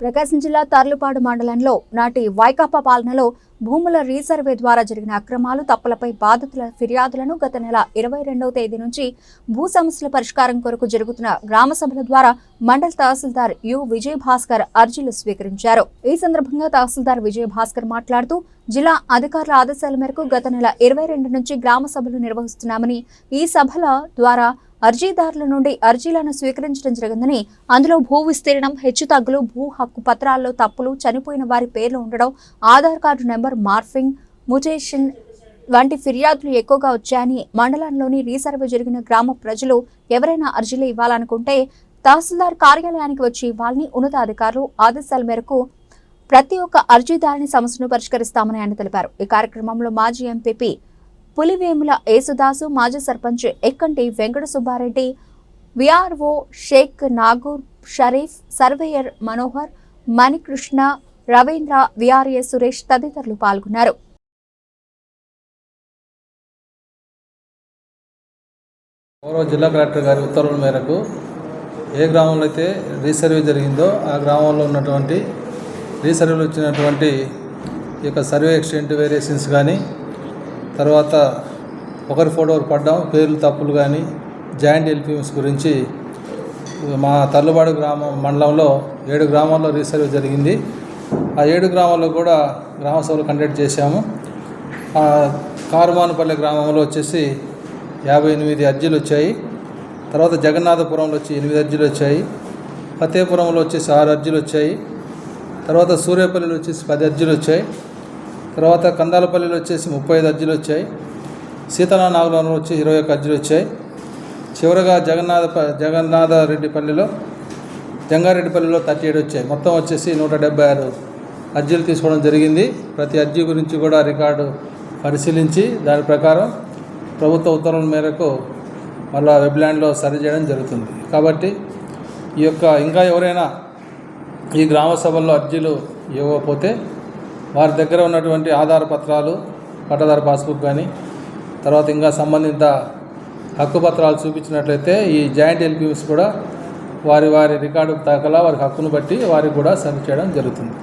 ప్రకాశం జిల్లా తర్లుపాడు మండలంలో నాటి వైకాపా పాలనలో భూముల రీసర్వే ద్వారా జరిగిన అక్రమాలు తప్పులపై బాధితుల ఫిర్యాదులను గత నెల ఇరవై రెండవ తేదీ నుంచి భూ సమస్యల పరిష్కారం కొరకు జరుగుతున్న గ్రామ సభల ద్వారా మండల తహసీల్దార్ యు. విజయ్ భాస్కర్ అర్జీలు స్వీకరించారు. ఈ సందర్భంగా తహసీల్దార్ విజయ్ భాస్కర్ మాట్లాడుతూ జిల్లా అధికారుల ఆదేశాల మేరకు గత నెల ఇరవై రెండు నుంచి గ్రామ సభలు నిర్వహిస్తున్నామని ఈ సభల ద్వారా అర్జీదారుల నుండి అర్జీలను స్వీకరించడం జరిగిందని అందులో భూ విస్తీర్ణం హెచ్చుతగ్గులు భూ హక్కు పత్రాల్లో తప్పులు చనిపోయిన వారి పేర్లు ఉండడం Aadhaar card number morphing mutation వంటి ఫిర్యాదులు ఎక్కువగా వచ్చాయని మండలంలోని రీసర్వే జరిగిన గ్రామ ప్రజలు ఎవరైనా అర్జీలు ఇవ్వాలనుకుంటే తహసీల్దార్ కార్యాలయానికి వచ్చి ఇవ్వాలని ఉన్నతాధికారులు ఆదేశాల మేరకు ప్రతి ఒక్క అర్జీదారుని సమస్యను పరిష్కరిస్తామని ఆయన తెలిపారు. ఈ కార్యక్రమంలో మాజీ ఎంపీపీ పులివేముల యేసుదాసు మాజీ sarpanch Ekkanti Venkata Subbareddy VRO Shaik Nagur Sharif surveyor Manohar Manikrishna Ravindra VRA Suresh తదితరులు పాల్గొన్నారు. గౌరవ జిల్లా కలెక్టర్ గారి ఉత్తర్వుల మేరకు ఏ గ్రామంలో అయితే రీసర్వే జరిగిందో ఆ గ్రామంలో ఉన్నటువంటి రీసర్వేలు వచ్చినటువంటి ఈ యొక్క సర్వే ఎక్స్టెంట్ వేరియేషన్స్ కానీ తర్వాత ఒకరి ఫోటో పడ్డాం. పేర్లు తప్పులు కానీ జాయింట్ ఎల్పిఎంస్ గురించి మా తల్లుబాడు గ్రామం మండలంలో ఏడు గ్రామాల్లో రీసర్వే జరిగింది. ఆ ఏడు గ్రామాల్లో కూడా గ్రామ సభలు కండక్ట్ చేశాము. కారుమానుపల్లి గ్రామంలో వచ్చేసి యాభై ఎనిమిది అర్జీలు వచ్చాయి. తర్వాత జగన్నాథపురంలో వచ్చి ఎనిమిది అర్జీలు వచ్చాయి. ఫతేపురంలో వచ్చేసి ఆరు అర్జీలు వచ్చాయి. తర్వాత సూర్యాపల్లిలో వచ్చేసి పది అర్జీలు వచ్చాయి. తర్వాత కందాలపల్లిలో వచ్చేసి ముప్పై ఐదు అర్జీలు వచ్చాయి. సీతారా నాగులంలో వచ్చి ఇరవై ఒక అర్జీలు వచ్చాయి. చివరగా జగన్నాథ జగన్నాథ రెడ్డిపల్లిలో జంగారెడ్డిపల్లిలో థర్టీ ఎయిట్ వచ్చాయి. మొత్తం వచ్చేసి నూట డెబ్బై ఆరు అర్జీలు తీసుకోవడం జరిగింది. ప్రతి అర్జీ గురించి కూడా రికార్డు పరిశీలించి దాని ప్రకారం ప్రభుత్వ ఉత్తర్వుల మేరకు మళ్ళా వెబ్లాండ్లో సరి చేయడం జరుగుతుంది. కాబట్టి ఈ యొక్క ఇంకా ఎవరైనా ఈ గ్రామ సభల్లో అర్జీలు ఇవ్వకపోతే వారి దగ్గర ఉన్నటువంటి ఆధార పత్రాలు పట్టదారు పాస్బుక్ కానీ తర్వాత ఇంకా సంబంధిత హక్కు పత్రాలు చూపించినట్లయితే ఈ జాయింట్ ఎల్పిఎస్ కూడా వారి వారి రికార్డు దాఖలా వారి హక్కును బట్టి వారికి కూడా సరి చేయడం జరుగుతుంది.